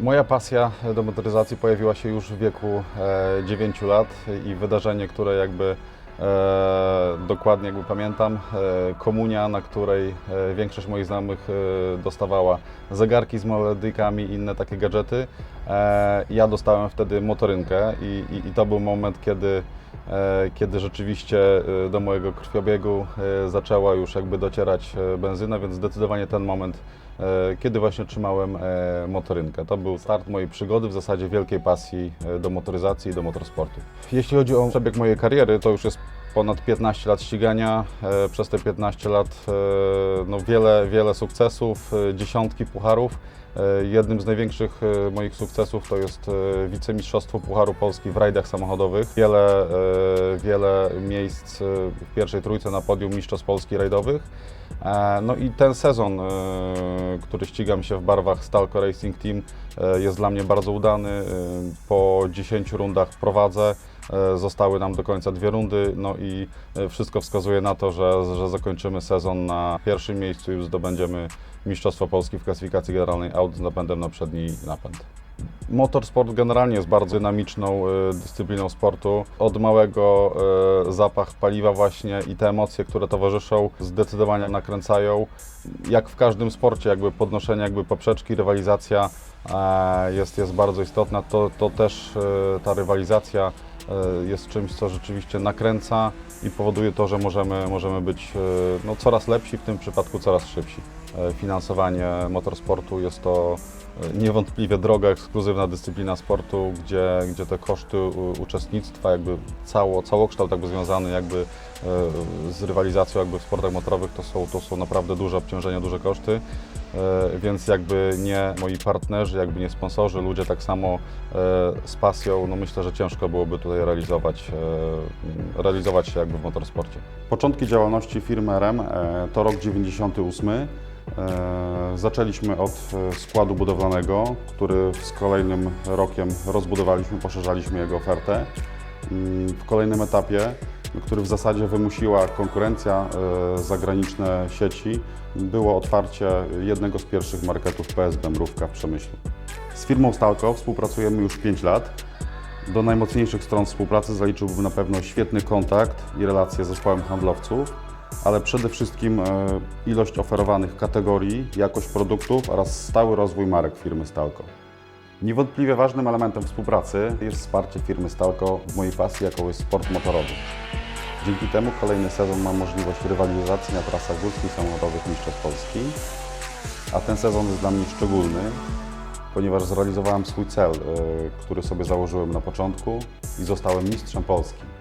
Moja pasja do motoryzacji pojawiła się już w wieku e, 9 lat i wydarzenie, które jakby e, dokładnie jakby pamiętam, e, komunia, na której e, większość moich znajomych e, dostawała zegarki z melodykami i inne takie gadżety. E, ja dostałem wtedy motorynkę i, i, i to był moment, kiedy e, kiedy rzeczywiście e, do mojego krwiobiegu e, zaczęła już jakby docierać e, benzyna, więc zdecydowanie ten moment, e, kiedy właśnie trzymałem e, motorynkę. To był start mojej przygody, w zasadzie wielkiej pasji e, do motoryzacji i do motorsportu. Jeśli chodzi o przebieg mojej kariery, to już jest ponad 15 lat ścigania. E, Przez te 15 lat e, no wiele, wiele sukcesów, e, dziesiątki pucharów. Jednym z największych moich sukcesów to jest wicemistrzostwo Pucharu Polski w rajdach samochodowych. Wiele, wiele miejsc w pierwszej trójce na podium Mistrzostw Polski rajdowych. No i ten sezon, który ścigam się w barwach Stalco Racing Team jest dla mnie bardzo udany. Po 10 rundach prowadzę. E, Zostały nam do końca dwie rundy, no i e, wszystko wskazuje na to, że, że zakończymy sezon na pierwszym miejscu i zdobędziemy Mistrzostwo Polski w klasyfikacji generalnej aut z napędem na przedni napęd. Motorsport generalnie jest bardzo dynamiczną e, dyscypliną sportu. Od małego zapach paliwa właśnie i te emocje, które towarzyszą, zdecydowanie nakręcają. Jak w każdym sporcie, jakby podnoszenie jakby poprzeczki, rywalizacja jest, jest bardzo istotna. To, to też ta rywalizacja jest czymś, co rzeczywiście nakręca i powoduje to, że możemy, możemy być e, no, coraz lepsi, w tym przypadku coraz szybsi. E, Finansowanie motorsportu jest to e, niewątpliwie droga, ekskluzywna dyscyplina sportu, gdzie, gdzie te koszty uczestnictwa, jakby cało, całokształt jakby związany jakby e, z rywalizacją jakby w sportach motorowych, to są, to są naprawdę duże obciążenia, duże koszty. Więc jakby nie moi partnerzy, jakby nie sponsorzy, ludzie tak samo z pasją, no myślę, że ciężko byłoby tutaj realizować, realizować się jakby w motorsporcie. Początki działalności firmy RM to rok 98. E, Zaczęliśmy od e, składu budowlanego, który z kolejnym rokiem rozbudowaliśmy, poszerzaliśmy jego ofertę. Mm, W kolejnym etapie, który w zasadzie wymusiła konkurencja, e, zagraniczne sieci, było otwarcie jednego z pierwszych marketów PSB Mrówka w Przemyślu. Z firmą Stalco współpracujemy już 5 lat. Do najmocniejszych stron współpracy zaliczyłbym na pewno świetny kontakt i relacje z zespołem handlowców, ale przede wszystkim e, ilość oferowanych kategorii, jakość produktów oraz stały rozwój marek firmy Stalco. Niewątpliwie ważnym elementem współpracy jest wsparcie firmy Stalco w mojej pasji, jaką jest sport motorowy. Dzięki temu kolejny sezon ma możliwość rywalizacji na trasach górskich samochodowych Mistrzostw Polski, a ten sezon jest dla mnie szczególny, ponieważ zrealizowałem swój cel, e, który sobie założyłem na początku i zostałem mistrzem Polski.